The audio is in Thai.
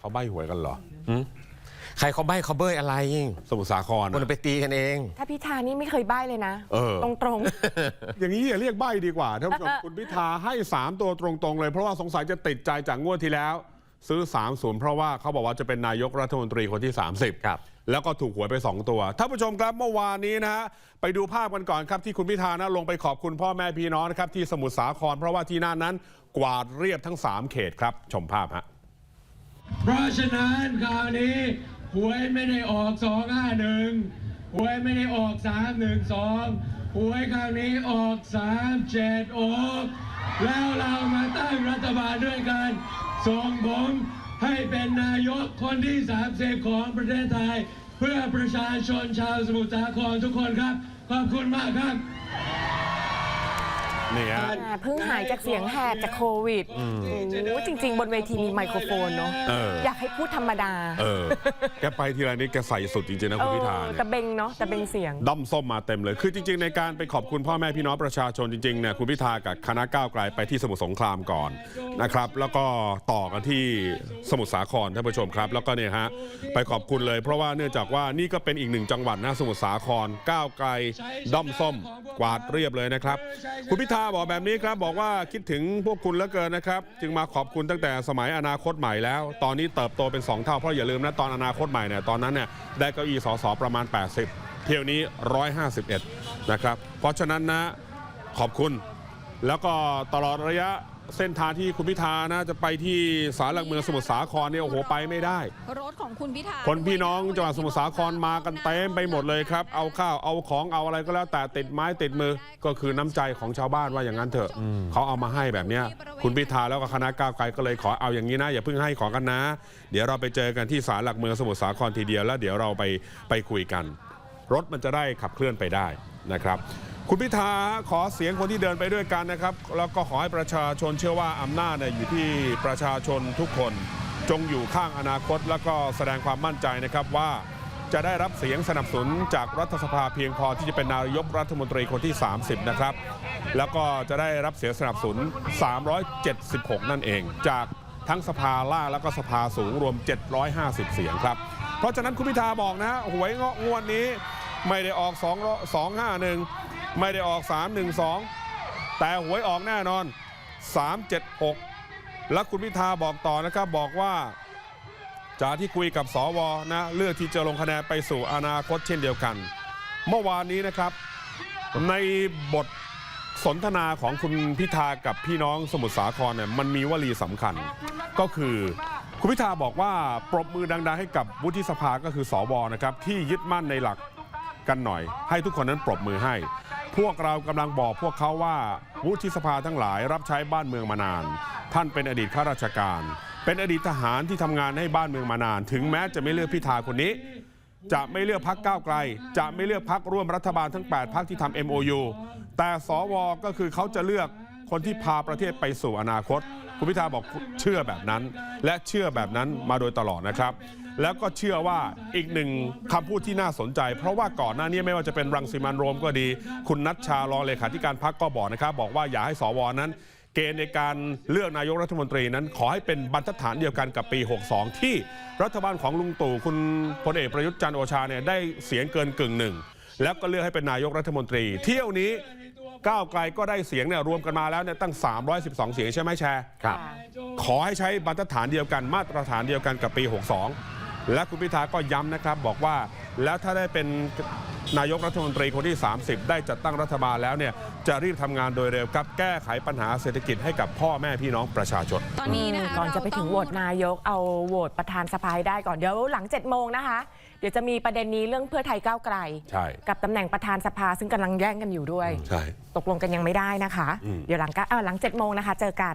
เขาใบ้หวยกันเหรอ ใครเขาใบ้เขาเบยอะไรสมุทรสาครคนอะไปตีกันเอง ถ้าพิธานี่ไม่เคยใบ้เลยนะ เออ ตรงอย่างนี้อย่าเรียกใบ้ดีกว่าท่านผู้ชม คุณพิธาให้ 3 ตัวตรงๆเลย เพราะว่าสงสัยจะติดใจจากงวดที่แล้ว ซื้อ3 0เพราะว่าเขาบอกว่าจะเป็นนายกรัฐมนตรีคนที่ 30ครับ แล้วก็ถูกหวยไป 2 ตัวท่านผู้ชมครับเมื่อวานนี้นะฮะไปดูภาพกันก่อนครับที่คุณพิธานะลงไปขอบคุณพ่อแม่พี่น้องนะครับที่สมุทรสาคร เพราะว่าที่นั่นนั้นกวาดเรียบทั้ง 3 เขตครับชมภาพฮะ เพราะฉะนั้นคราวนี้หวยไม่ได้ออก251หวยไม่ได้ออก312หนึ่งสองหวยคราวนี้ออก37ออกแล้วเรามาตั้งรัฐบาลด้วยกันส่งผมให้เป็นนายกคนที่สามเซของประเทศไทย เพื่อประชาชนชาวสมุทรสาครทุกคนครับ ขอบคุณมากครับ นี่ฮะๆอ่าเพิ่งหายจากเสียงแหบจากโควิดโอ้โหจริง ๆ บนเวทีมีไมโครโฟนเนาะเอออ ยากให้พูดธรรมดาเออ แกไปทีไรนี่แกใส่สุดจริงๆนะเอคุณอพิธาเนี่ย ตะเบงเนาะตะเบงเสียง ด้อมส้มมาเต็มเลย คือจริง ๆ ในการไปขอบคุณพ่อแม่พี่น้องประชาชนจริงๆเนี่ยคุณพิธากับคณะก้าวไกลไปที่สมุทรสงครามก่อนนะครับ แล้วก็ต่อกันที่สมุทรสาครท่านผู้ชมครับ แล้วก็เนี่ยฮะไปขอบคุณเลย เพราะว่าเนื่องจากว่านี่ก็เป็นอีกหนึ่งจังหวัดนะสมุทรสาครก้าวไกลด้อมส้มกวาดเรียบเลยนะครับ คุณพิธาาบอกแบบนี้ครับบอกว่าคิดถึงพวกคุณเหลือเกินนะครับ จึงมาขอบคุณตั้งแต่สมัยอนาคตใหม่แล้ว ตอนนี้เติบโตเป็นสองเท่าเพราะอย่าลืมนะตอนอนาคตใหม่เนี่ยตอนนั้นเนี่ยได้เก้าอี้สสประมาณ 80 เที่ยวนี้ 151 นะครับ เพราะฉะนั้นนะขอบคุณ แล้วก็ตลอดระยะเส้นทางที่คุณพิธานะจะไปที่ศาลหลักเมืองสมุทรสาครเนี่ยโอ้โหไปไม่ได้ รถของคุณพิธาคนพี่น้องจังหวัดสมุทรสาครมากันเต็มไปหมดเลยครับ เอาข้าวเอาของเอาอะไรก็แล้วแต่ติดไม้ติดมือก็คือน้ำใจของชาวบ้านว่าอย่างนั้นเถอะเขาเอามาให้แบบเนี้ยคุณพิธาแล้วก็คณะก้าวไกลก็เลยขอเอาอย่างนี้นะ อย่าเพิ่งให้ของกันนะ เดี๋ยวเราไปเจอกันที่ศาลหลักเมืองสมุทรสาครทีเดียวแล้วเดี๋ยวเราไปไปคุยกัน รถมันจะได้ขับเคลื่อนไปได้ นะครับ คุณพิธาขอเสียงคนที่เดินไปด้วยกันนะครับ แล้วก็ขอให้ประชาชนเชื่อว่าอำนาจเนี่ยอยู่ที่ประชาชนทุกคน จงอยู่ข้างอนาคต แล้วก็แสดงความมั่นใจนะครับว่าจะได้รับเสียงสนับสนุนจากรัฐสภาเพียงพอที่จะเป็นนายกรัฐมนตรีคนที่ 30 นะครับ แล้วก็จะได้รับเสียงสนับสนุน 376 นั่นเอง จากทั้งสภาล่างแล้วก็สภาสูงรวม 750 เสียงครับ เพราะฉะนั้นคุณพิธาบอกนะฮะหวยเงาะงวดนี้ ไม่ได้ออก 2 251 ไม่ได้ออก 312 แต่หวยออกแน่นอน 376 และคุณพิธาบอกต่อนะครับบอกว่าจากที่คุยกับสวนะเลือกที่จะลงคะแนนไปสู่อนาคตเช่นเดียวกัน เมื่อวานนี้นะครับ ในบทสนทนาของคุณพิธากับพี่น้องสมุทรสาครเนี่ยมันมีวลีสำคัญ ก็คือคุณพิธาบอกว่าปรบมือดังๆให้กับวุฒิสภาก็คือสวนะครับที่ยึดมั่นในหลัก กันหน่อย ให้ทุกคนนั้นปรบมือให้ พวกเรากำลังบอกพวกเขาว่าวุฒิสภาทั้งหลายรับใช้บ้านเมืองมานาน ท่านเป็นอดีตข้าราชการ เป็นอดีตทหารที่ทำงานให้บ้านเมืองมานาน ถึงแม้จะไม่เลือกพิธาคนนี้ จะไม่เลือกพักก้าวไกล จะไม่เลือกพักร่วมรัฐบาลทั้ง 8พักที่ทำ MOU แต่สวก็คือเขาจะเลือกคนที่พาประเทศไปสู่อนาคต คุณพิธาบอกเชื่อแบบนั้น และเชื่อแบบนั้นมาโดยตลอดนะครับ แล้วก็เชื่อว่าอีกหนึ่งคำพูดที่น่าสนใจ เพราะว่าก่อนหน้านี้ไม่ว่าจะเป็นรังสิมันโรมก็ดี คุณนัชชารองเลขาธิการพักก็บอกนะครับ บอกว่าอย่าให้สวนั้น เกณฑ์ในการเลือกนายกรัฐมนตรีนั้น ขอให้เป็นบรรทัดฐานเดียวกันกับปี 62 ที่รัฐบาลของลุงตู่คุณพลเอกประยุทธ์จันทร์โอชาเนี่ยได้เสียงเกินกึ่งหนึ่ง แล้วก็เลือกให้เป็นนายกรัฐมนตรี เที่ยวนี้ก้าวไกลก็ได้เสียงเนี่ยรวมกันมาแล้วเนี่ยตั้ง 312 เสียงใช่ไหมแชร์ครับ ขอให้ใช้บรรทัดฐานเดียวกันมาตรฐานเดียวกันกับปี 62 และคุณพิธาก็ย้ำนะครับ บอกว่าแล้วถ้าได้เป็นนายกรัฐมนตรีคนที่ 30 ได้จัดตั้งรัฐบาลแล้วเนี่ย จะรีบทำงานโดยเร็วครับแก้ไขปัญหาเศรษฐกิจให้กับพ่อแม่พี่น้องประชาชน ตอนนี้นะคะก่อนจะไปถึงโหวตนายกเอาโหวตประธานสภาให้ได้ก่อนเดี๋ยวหลัง7จ็ดโมงนะคะ เดี๋ยวจะมีประเด็นนี้เรื่องเพื่อไทยก้าวไกล ใช่กับตำแหน่งประธานสภาซึ่งกำลังแย่งกันอยู่ด้วย ใช่ ตกลงกันยังไม่ได้นะคะ อืม เดี๋ยวหลังก็เอ่อหลัง7จ็ดโมงนะคะ เจอกัน